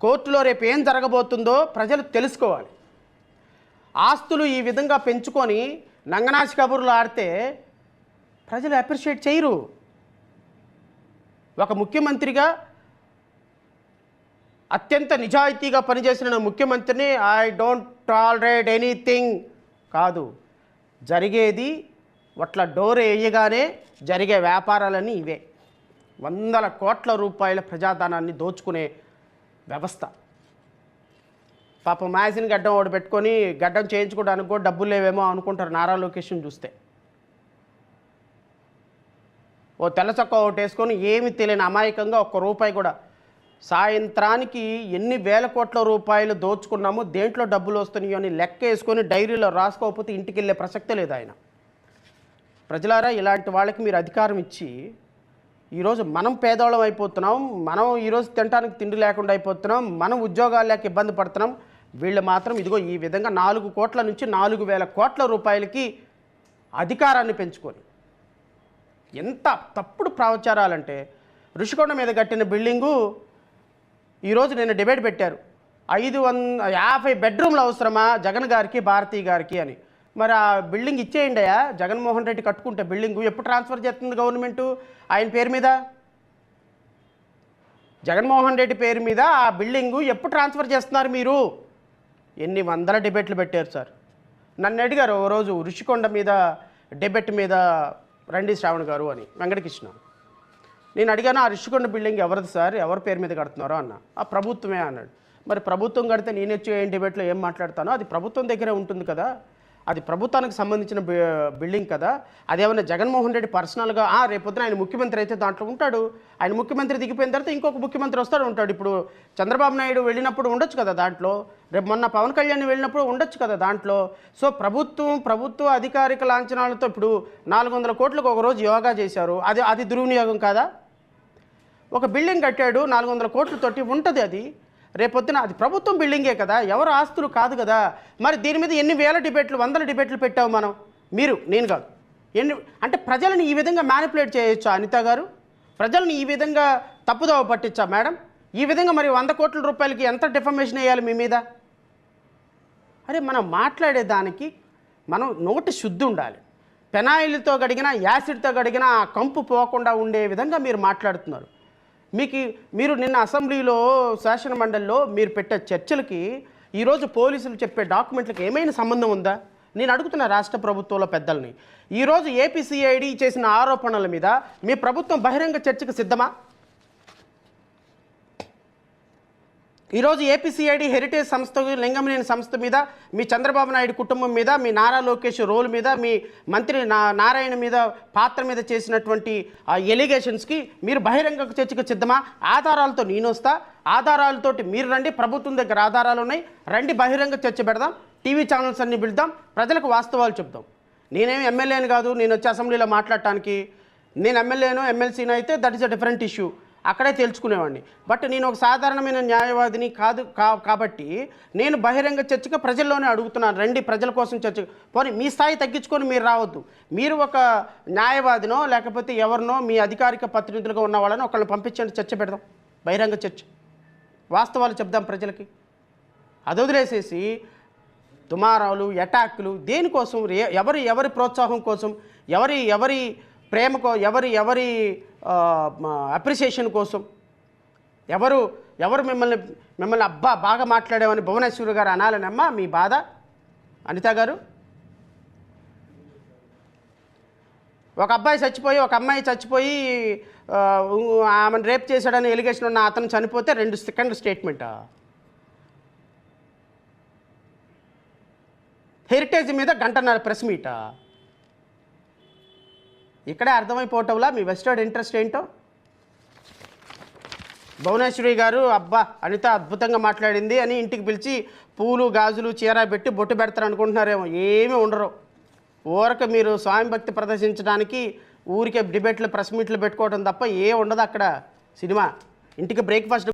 కోర్టులో రేపు ఏం జరగబోతుందో ప్రజలు తెలుసుకోవాలి. ఆస్తులు ఈ విధంగా పెంచుకొని నంగనాచి కబుర్లు ఆడితే ప్రజలు అప్రిషియేట్ చేయరు. ఒక ముఖ్యమంత్రిగా అత్యంత నిజాయితీగా పనిచేసిన ముఖ్యమంత్రిని ఐ డోంట్ టాలరేట్ ఎనీథింగ్ కాదు. జరిగేది అట్లా డోర్ వేయగానే జరిగే వ్యాపారాలన్నీ ఇవే. వందల కోట్ల రూపాయల ప్రజాధనాన్ని దోచుకునే వ్యవస్థ. పాపం మ్యాజిన్ గడ్డం ఒకటి పెట్టుకొని గడ్డం చేయించుకోవడానికి కూడా డబ్బులు లేవేమో అనుకుంటారు నారా లొకేషన్ చూస్తే. ఓ తెల్ల చొక్కా ఒకటి వేసుకొని ఏమి తెలియని అమాయకంగా ఒక్క రూపాయి కూడా. సాయంత్రానికి ఎన్ని వేల కోట్ల రూపాయలు దోచుకున్నామో దేంట్లో డబ్బులు వస్తున్నాయో అని లెక్క వేసుకొని డైరీలో రాసుకోకపోతే ఇంటికి వెళ్ళే ప్రసక్తే లేదు ఆయన. ప్రజలారా ఇలాంటి వాళ్ళకి మీరు అధికారం ఇచ్చి ఈరోజు మనం పేదవాళ్ళం అయిపోతున్నాం మనం ఈరోజు తినడానికి తిండి లేకుండా అయిపోతున్నాం మనం ఉద్యోగాలు లేక ఇబ్బంది పడుతున్నాం. వీళ్ళు మాత్రం ఇదిగో ఈ విధంగా నాలుగు కోట్ల నుంచి నాలుగు వేల కోట్ల రూపాయలకి అధికారాన్ని పెంచుకొని ఎంత తప్పుడు ప్రచారాలంటే ఋషికొండ మీద కట్టిన బిల్డింగు ఈరోజు నేను డిబేట్ పెట్టారు. ఐదు వంద యాభై బెడ్రూమ్లు అవసరమా జగన్ గారికి భారతి గారికి అని. మరి ఆ బిల్డింగ్ ఇచ్చేయండి అయ్యా. జగన్మోహన్ రెడ్డి కట్టుకుంటే బిల్డింగు ఎప్పుడు ట్రాన్స్ఫర్ చేస్తుంది గవర్నమెంటు? ఆయన పేరు మీద? జగన్మోహన్ రెడ్డి పేరు మీద ఆ బిల్డింగు ఎప్పుడు ట్రాన్స్ఫర్ చేస్తున్నారు మీరు? ఎన్ని వందల డిబేట్లు పెట్టారు సార్. నన్ను అడిగారు ఓ రోజు ఋషికొండ మీద డిబెట్ మీద రండి శ్రావణ్ గారు అని వెంకటకృష్ణ. నేను అడిగాను ఆ ఋషికొండ బిల్డింగ్ ఎవరిది సార్? ఎవరి పేరు మీద కడుతున్నారో? అన్న. ఆ ప్రభుత్వమే అన్నాడు. మరి ప్రభుత్వం కడితే నేను వచ్చి ఏం డిబేట్లో ఏం మాట్లాడతానో? అది ప్రభుత్వం దగ్గరే ఉంటుంది కదా. అది ప్రభుత్వానికి సంబంధించిన బి- బిల్డింగ్ కదా. అదేమన్నా జగన్మోహన్ రెడ్డి పర్సనల్గా రేపొద్దున ఆయన ముఖ్యమంత్రి అయితే దాంట్లో ఉంటాడు. ఆయన ముఖ్యమంత్రి దిగిపోయిన తర్వాత ఇంకొక ముఖ్యమంత్రి వస్తాడు ఉంటాడు. ఇప్పుడు చంద్రబాబు నాయుడు వెళ్ళినప్పుడు ఉండొచ్చు కదా దాంట్లో. రేపు మొన్న పవన్ కళ్యాణ్ వెళ్ళినప్పుడు ఉండొచ్చు కదా దాంట్లో. సో ప్రభుత్వం ప్రభుత్వ అధికారిక లాంఛనాలతో ఇప్పుడు నాలుగు వందల కోట్లకు ఒకరోజు యోగా చేశారు. అది అది దుర్వినియోగం కాదా? ఒక బిల్డింగ్ కట్టాడు నాలుగు వందల కోట్లతోటి ఉంటుంది అది. రేపొద్దున అది ప్రభుత్వం బిల్డింగే కదా ఎవరు ఆస్తులు కాదు కదా. మరి దీని మీద ఎన్ని వేల డిబేట్లు వందల డిబేట్లు పెట్టావు మనం? మీరు నేను కాదు. ఎన్ని అంటే ప్రజలను ఈ విధంగా మ్యానిపులేట్ చేయొచ్చా అనిత గారు? ప్రజల్ని ఈ విధంగా తప్పుదోవ పట్టించా మేడం? ఈ విధంగా మరి వంద కోట్ల రూపాయలకి ఎంత డిఫర్మేషన్ వేయాలి మీ మీద? అరే మనం మాట్లాడేదానికి మనం నోటి శుద్ధి ఉండాలి. పెనాయిల్తో గడిగిన యాసిడ్తో గడిగినా ఆ కంపు పోకుండా ఉండే విధంగా మీరు మాట్లాడుతున్నారు. మీకు మీరు నిన్న అసెంబ్లీలో శాసన మండలిలో మీరు పెట్టే చర్చలకి ఈరోజు పోలీసులు చెప్పే డాక్యుమెంట్లకు ఏమైనా సంబంధం ఉందా? నేను అడుగుతున్న రాష్ట్ర ప్రభుత్వంలో పెద్దల్ని. ఈరోజు ఏపీసీఐడి చేసిన ఆరోపణల మీద మీ ప్రభుత్వం బహిరంగ చర్చకు సిద్ధమా? ఈరోజు ఏపీసీఐడి హెరిటేజ్ సంస్థ లింగమనేని సంస్థ మీద మీ చంద్రబాబు నాయుడు కుటుంబం మీద మీ నారా లోకేష్ రోల్ మీద మీ మంత్రి నా నారాయణ మీద పాత్ర మీద చేసినటువంటి ఎలిగేషన్స్కి మీరు బహిరంగ చర్చకు సిద్ధమా? ఆధారాలతో నేను వస్తా. ఆధారాలతోటి మీరు రండి. ప్రభుత్వం దగ్గర ఆధారాలు ఉన్నాయి. రండి బహిరంగ చర్చ పెడదాం. టీవీ ఛానల్స్ అన్ని పిలుద్దాం. ప్రజలకు వాస్తవాలు చెప్దాం నేనేమి ఎమ్మెల్యేని కాదు. నేను వచ్చి అసెంబ్లీలో మాట్లాడటానికి. నేను ఎమ్మెల్యేను ఎమ్మెల్సీని అయితే that is a different issue అక్కడే తెలుసుకునేవాడిని బట్ నేను ఒక సాధారణమైన న్యాయవాదిని కాదు కా కాబట్టి నేను బహిరంగ చర్చగా ప్రజల్లోనే అడుగుతున్నాను. రండి ప్రజల కోసం చర్చ పోనీ మీ స్థాయి తగ్గించుకొని మీరు రావద్దు. మీరు ఒక న్యాయవాదినో లేకపోతే ఎవరినో మీ అధికారిక ప్రతినిధులుగా ఉన్న వాళ్ళని ఒకళ్ళని పంపించండి చర్చ పెడదాం. బహిరంగ చర్చ. వాస్తవాలు చెప్దాం ప్రజలకి. అది వదిలేసేసి దుమారాలు అటాక్లు దేనికోసం? ఎవరి ఎవరి ప్రోత్సాహం కోసం? ఎవరి ఎవరి ప్రేమకో ఎవరి ఎవరి అప్రిసియేషన్ కోసం. ఎవరు ఎవరు మిమ్మల్ని మిమ్మల్ని అబ్బా బాగా మాట్లాడామని భువనేశ్వరి గారు అనాలనమ్మా మీ బాధ? అనిత గారు? ఒక అబ్బాయి చచ్చిపోయి ఒక అమ్మాయి చచ్చిపోయి ఆమెను రేప్ చేశాడని ఎలిగేషన్ ఉన్న అతను చనిపోతే రెండు సెకండ్ స్టేట్మెంటా? హెరిటేజ్ మీద గంటన్నర ప్రెస్ మీటా? ఇక్కడే అర్థమైపోవటంలా మీ వెస్టర్డ్ ఇంట్రెస్ట్ ఏంటో? భువనేశ్వరి గారు అబ్బా అనిత అద్భుతంగా మాట్లాడింది అని ఇంటికి పిలిచి పూలు గాజులు చీర పెట్టి బొట్టు పెడతారు అనుకుంటున్నారేమో ఏమీ ఉండరు. ఊరక మీరు స్వామి భక్తి ప్రదర్శించడానికి ఊరికే డిబేట్లు ప్రెస్ మీట్లు పెట్టుకోవడం తప్ప ఏ ఉండదు అక్కడ. సినిమా. ఇంటికి బ్రేక్ఫాస్ట్